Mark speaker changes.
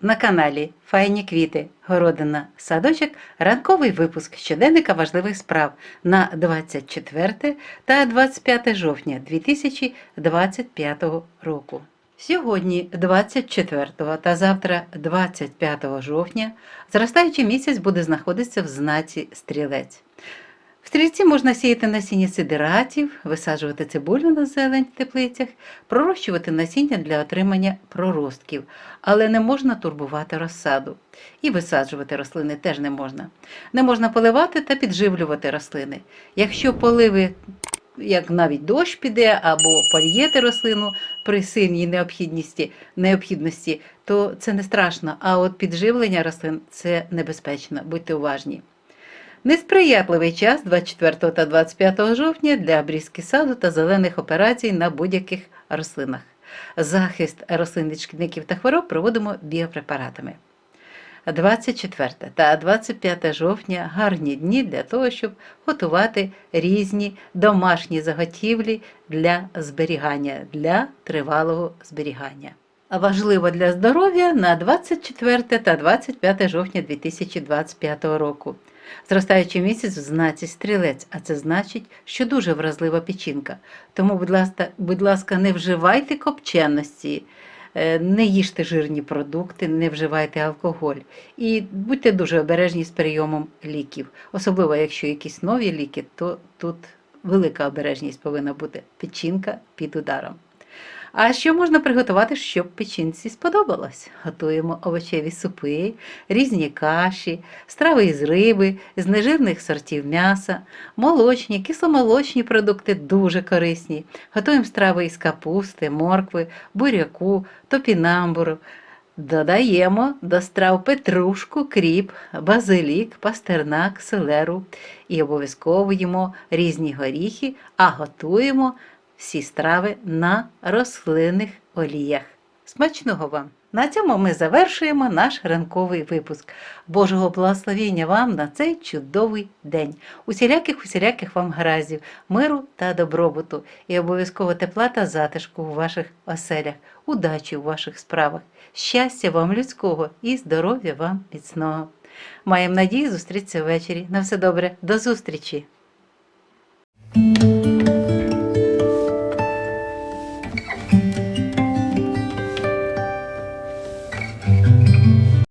Speaker 1: На каналі Файні квіти, городина, садочок, ранковий випуск щоденника важливих справ на 24 та 25 жовтня 2025 року. Сьогодні, 24 та завтра, 25 жовтня, зростаючий місяць буде знаходитися в знаці стрілець. В стрільці можна сіяти насіння сидератів, висаджувати цибулю на зелень в теплицях, пророщувати насіння для отримання проростків, але не можна турбувати розсаду. І висаджувати рослини теж не можна. Не можна поливати та підживлювати рослини. Якщо поливи, як навіть дощ піде або польєте рослину при сильній необхідності, необхідності, то це не страшно. А от підживлення рослин це небезпечно. Будьте уважні. Несприятливий час 24 та 25 жовтня для обрізки саду та зелених операцій на будь-яких рослинах. Захист рослин від шкідників та хвороб проводимо біопрепаратами. 24 та 25 жовтня гарні дні для того, щоб готувати різні домашні заготівлі для зберігання, для тривалого зберігання. А важливо для здоров'я на 24 та 25 жовтня 2025 року. Зростаючий місяць в знаці стрілець, а це значить, що дуже вразлива печінка. Тому, будь ласка, будь ласка, не вживайте копченості, е, не їжте жирні продукти, не вживайте алкоголь. І будьте дуже обережні з прийомом ліків. Особливо, якщо якісь нові ліки, то тут велика обережність повинна бути. Печінка під ударом. А що можна приготувати, щоб печінці сподобалось? Готуємо овочеві супи, різні каші, страви із риби, з нежирних сортів м'яса, молочні, кисломолочні продукти дуже корисні. Готуємо страви із капусти, моркви, буряку, топінамбуру. Додаємо до страв петрушку, кріп, базилік, пастернак, селеру і обов'язково їмо різні горіхи, а готуємо всі страви на рослинних оліях. Смачного вам! На цьому ми завершуємо наш ранковий випуск. Божого благословіння вам на цей чудовий день. Усіляких усіляких вам гараздів, миру та добробуту, і обов'язково тепла та затишку у ваших оселях, удачі у ваших справах, щастя вам людського і здоров'я вам міцного. Маємо надію зустрітися ввечері. На все добре, до зустрічі!